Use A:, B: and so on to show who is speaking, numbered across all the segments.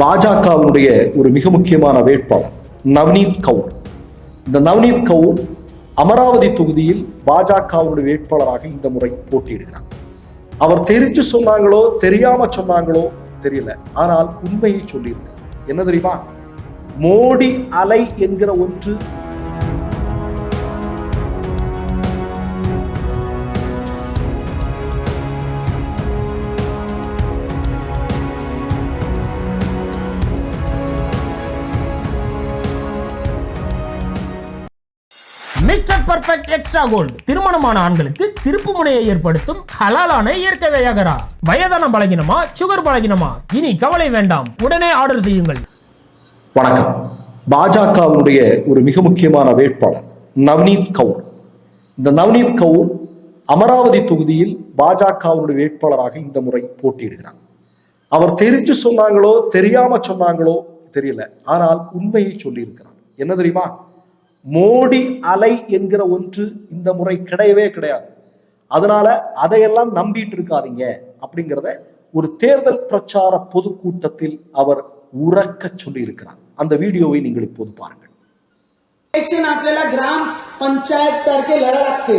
A: பாஜகவினுடைய ஒரு மிக முக்கியமான வேட்பாளர் நவ்னீத் கவுர். இந்த நவ்னீத் கவுர் அமராவதி தொகுதியில் பாஜகவுடைய வேட்பாளராக இந்த முறை போட்டியிடுகிறார். அவர் தெரிஞ்சு சொன்னாங்களோ தெரியாம சொன்னாங்களோ தெரியல. ஆனால் உண்மையை சொல்லியிருக்க என்ன தெரியுமா? மோடி அலை என்கிற ஒன்று
B: மிஸ்டர் பர்ஃபெக்ட் எக்ஸ்ட்ரா கோல்டு திருமணமான ஆண்களுக்கு திருப்பு முனையை ஏற்படுத்தும் ஹலாலான இயற்கை வையகரா. வயதான பலகினமா சுகர் பலகினமா? இனி கவலை வேண்டாம். உடனே ஆர்டர் செய்யுங்கள்.
A: வணக்கம். பாஜகவுடைய ஒரு மிக முக்கியமான வேட்பாளர் நவ்னீத் கவுர். இந்த நவ்னீத் கவுர் அமராவதி தொகுதியில் பாஜகவுடைய வேட்பாளராக இந்த முறை போட்டியிடுகிறார். அவர் தெரிஞ்சு சொன்னாங்களோ தெரியாம சொன்னாங்களோ தெரியல. ஆனால் உண்மையை சொல்லியிருக்கிறார். என்ன தெரியுமா? மோடி அலை என்கிற ஒன்று இந்த முறை கிடையவே கிடையாது அதனால அதையெல்லாம் நம்பிட்டு இருக்காதீங்க அப்படிங்கிறத ஒரு தேர்தல் பிரச்சார பொதுக்கூட்டத்தில் அவர் உறக்க சொல்லியிருக்கிறார் அந்த வீடியோவை நீங்கள் இப்போது பாருங்கள்
C: इलेक्शन आपल्याला ग्राम पंचायत सारखे लढा लागते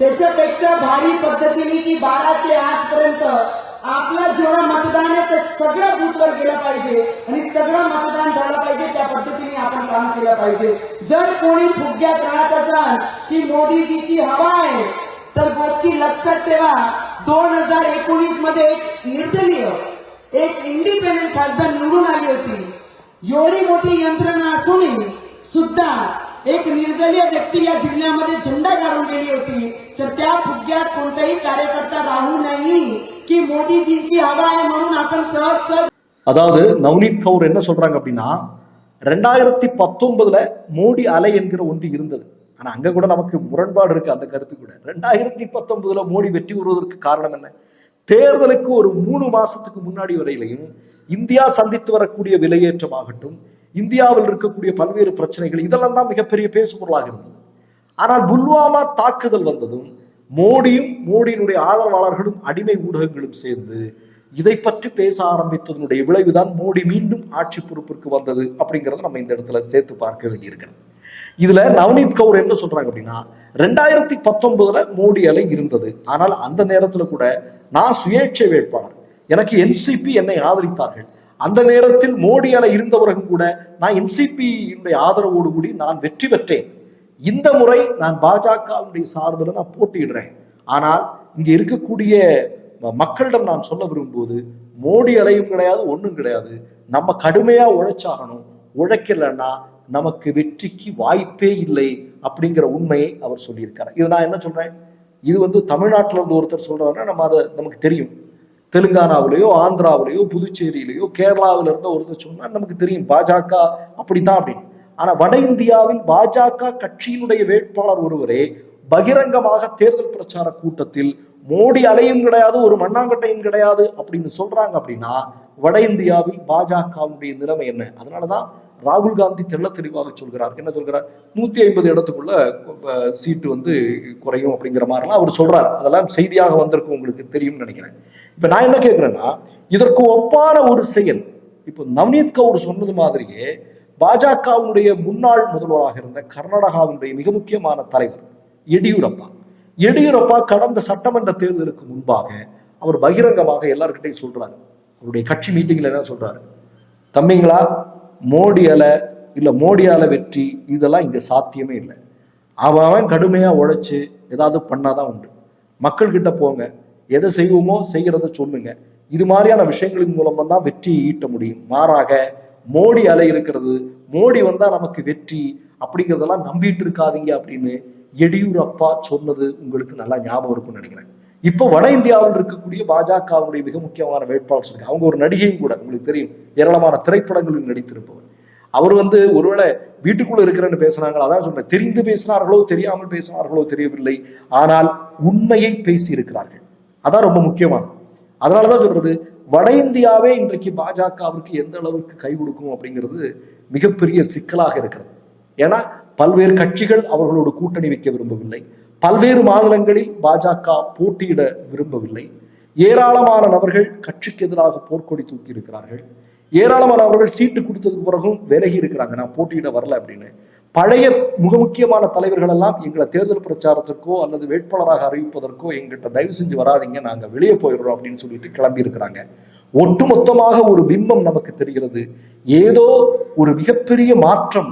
C: त्याच्यापेक्षा भारी पद्धतीने की बाराचे आठ पर्यंत आपला जेवढं मतदान आहे ते सगळं बूथवर गेलं पाहिजे आणि सगळं मतदान झालं पाहिजे त्या पद्धतीने आपण काम केलं पाहिजे जर कोणी फुग्यात राहत असाल की मोदीजीची हवा आहे तर गोष्टी लक्षात ठेवा दोन हजार एकोणीस मध्ये एक निर्दलीय एक इंडिपेंडंट खासदार निवडून आली होती एवढी मोठी यंत्रणा असूनही सुद्धा एक निर्दलीय व्यक्ती या जिल्ह्यामध्ये झेंडा काढून गेली होती तर त्या फुग्यात कोणताही कार्यकर्ता राहू नाही की मोदीजींची हवा आहे म्हणून आपण सहज सहज
A: அதாவது நவ்னீத் கவுர் என்ன சொல்றாங்க அப்படின்னா ரெண்டாயிரத்தி பத்தொன்பதுல மோடி அலை என்கிற ஒன்று இருந்தது. ஆனா அங்க கூட நமக்கு முரண்பாடு இருக்கு அந்த கருத்து கூட. ரெண்டாயிரத்தி பத்தொன்பதுல மோடி வெற்றி பெறுவதற்கு காரணம் என்ன? தேர்தலுக்கு ஒரு மூணு மாசத்துக்கு முன்னாடி வரையிலையும் இந்தியா சந்தித்து வரக்கூடிய விலையேற்றமாகட்டும் இந்தியாவில் இருக்கக்கூடிய பல்வேறு பிரச்சனைகள் இதெல்லாம் தான் மிகப்பெரிய பேசுபொருளாக இருந்தது. ஆனால் புல்வாமா தாக்குதல் வந்ததும் மோடியும் மோடியினுடைய ஆதரவாளர்களும் அடிமை ஊடகங்களும் சேர்ந்து இதை பற்றி பேச ஆரம்பித்ததனுடைய விளைவுதான் மோடி மீண்டும் ஆட்சி பொறுப்பிற்கு வந்தது அப்படிங்கறத நம்ம இந்த இடத்துல சேர்த்து பார்க்க வேண்டியிருக்கிறது. இதுல நவநீத் கவுர் என்ன சொல்றாங்க அப்படின்னா ரெண்டாயிரத்தி பத்தொன்பதுல மோடி அலை இருந்தது. ஆனால் அந்த நேரத்துல கூட நான் சுயேட்சை வேட்பாளர். எனக்கு என்சிபி என்னை ஆதரித்தார்கள். அந்த நேரத்தில் மோடி அலை இருந்தவர்கள் கூட நான் என்சிபியுடைய ஆதரவோடு கூடி நான் வெற்றி பெற்றேன். இந்த முறை நான் பாஜகவுடைய சார்பில் நான் போட்டியிடுறேன். ஆனால் இங்க இருக்கக்கூடிய மக்களிடம் நான் சொல்ல விரும்புவது மோடி அலையும் கிடையாது ஒன்றும் கிடையாது. நம்ம கடுமையா உழைச்சாகணும். உழைக்கலைன்னா நமக்கு வெற்றிக்கு வாய்ப்பே இல்லை அப்படிங்கிற உண்மையை அவர் சொல்லியிருக்காரு. இது நான் என்ன சொல்றேன்? இது வந்து தமிழ்நாட்டில் இருந்து ஒருத்தர் சொல்றாருன்னா நம்ம அதை நமக்கு தெரியும். தெலுங்கானாவிலேயோ ஆந்திராவிலேயோ புதுச்சேரியிலேயோ கேரளாவில இருந்த ஒருத்தர் சொன்னா நமக்கு தெரியும். பாஜக அப்படித்தான் அப்படின்னு. ஆனா வட இந்தியாவில் பாஜக கட்சியினுடைய வேட்பாளர் ஒருவரே பகிரங்கமாக தேர்தல் பிரச்சார கூட்டத்தில் மோடி அலையும் கிடையாது ஒரு மண்ணாங்கட்டையும் கிடையாது அப்படின்னு சொல்றாங்க அப்படின்னா வட இந்தியாவில் பாஜகவுடைய நிலைமை என்ன? அதனாலதான் ராகுல் காந்தி தெள்ள தெளிவாக சொல்கிறார். என்ன சொல்கிறார்? நூத்தி ஐம்பது இடத்துக்குள்ள சீட்டு வந்து குறையும் அப்படிங்கிற மாதிரிலாம் அவர் சொல்றார். அதெல்லாம் செய்தியாக வந்திருக்கு உங்களுக்கு தெரியும்னு நினைக்கிறேன். இப்ப நான் என்ன கேட்கிறேன்னா இதற்கு ஒப்பான ஒரு செயல். இப்போ நவநீத் கவுர் சொன்னது மாதிரியே பாஜகவுடைய முன்னாள் முதல்வராக இருந்த கர்நாடகாவுடைய மிக முக்கியமான தலைவர் எடியூரப்பா. எடியூரப்பா கடந்த சட்டமன்ற தேர்தலுக்கு முன்பாக அவர் பகிரங்கமாக எல்லாருக்கிட்டையும் சொல்றாரு. அவருடைய கட்சி மீட்டிங்ல என்ன சொல்றாரு? தம்பிங்களா மோடி அலை இல்ல மோடி அலை வெற்றி இதெல்லாம் இங்க சாத்தியமே இல்லை. அவன் அவன் கடுமையா உழைச்சு ஏதாவது பண்ணாதான் உண்டு. மக்கள் கிட்ட போங்க. எதை செய்வோமோ செய்யறத சொல்லுங்க. இது மாதிரியான விஷயங்களின் மூலமா தான் வெற்றியை ஈட்ட முடியும். மாறாக மோடி அலை இருக்கிறது மோடி வந்தா நமக்கு வெற்றி அப்படிங்கிறதெல்லாம் நம்பிட்டு இருக்காதீங்க அப்படின்னு எடியூரப்பா சொன்னது உங்களுக்கு நல்லா ஞாபகம் இருக்கும்னு நினைக்கிறேன். இப்போ வட இந்தியாவில் இருக்கக்கூடிய பாஜகவுடைய மிக முக்கியமான வேட்பாளர் சொல்லுங்க அவங்க ஒரு நடிகையும் கூட உங்களுக்கு தெரியும். ஏராளமான திரைப்படங்களில் நடித்திருப்பவர். அவர் வந்து ஒருவேளை வீட்டுக்குள்ள இருக்கிறேன்னு பேசுனாங்க அதான் சொல்றேன். தெரிந்து பேசினார்களோ தெரியாமல் பேசினார்களோ தெரியவில்லை. ஆனால் உண்மையை பேசி இருக்கிறார்கள் அதான் ரொம்ப முக்கியமானது. அதனாலதான் சொல்றது வட இந்தியாவே இன்றைக்கு பாஜகவிற்கு எந்த அளவுக்கு கை கொடுக்கும் அப்படிங்கிறது மிகப்பெரிய சிக்கலாக இருக்கிறது. ஏன்னா பல்வேறு கட்சிகள் அவர்களோடு கூட்டணி வைக்க விரும்பவில்லை. பல்வேறு மாநிலங்களில் பாஜக போட்டியிட விரும்பவில்லை. ஏராளமான நபர்கள் கட்சிக்கு எதிராக போர்க்கொடி தூக்கி இருக்கிறார்கள் ஏராளமான நபர்கள் சீட்டு கொடுத்ததுக்கு பிறகும் விலகி இருக்கிறாங்க. நான் போட்டியிட வரல அப்படின்னு. பழைய மிக முக்கியமான தலைவர்கள் எல்லாம் எங்களை தேர்தல் பிரச்சாரத்திற்கோ அல்லது வேட்பாளராக அறிவிப்பதற்கோ எங்கிட்ட தயவு செஞ்சு வராதீங்க. நாங்க வெளியே போயிடுறோம் அப்படின்னு சொல்லிட்டு கிளம்பி இருக்கிறாங்க. ஒட்டுமொத்தமாக ஒரு பிம்பம் நமக்கு தெரிகிறது. ஏதோ ஒரு மிகப்பெரிய மாற்றம்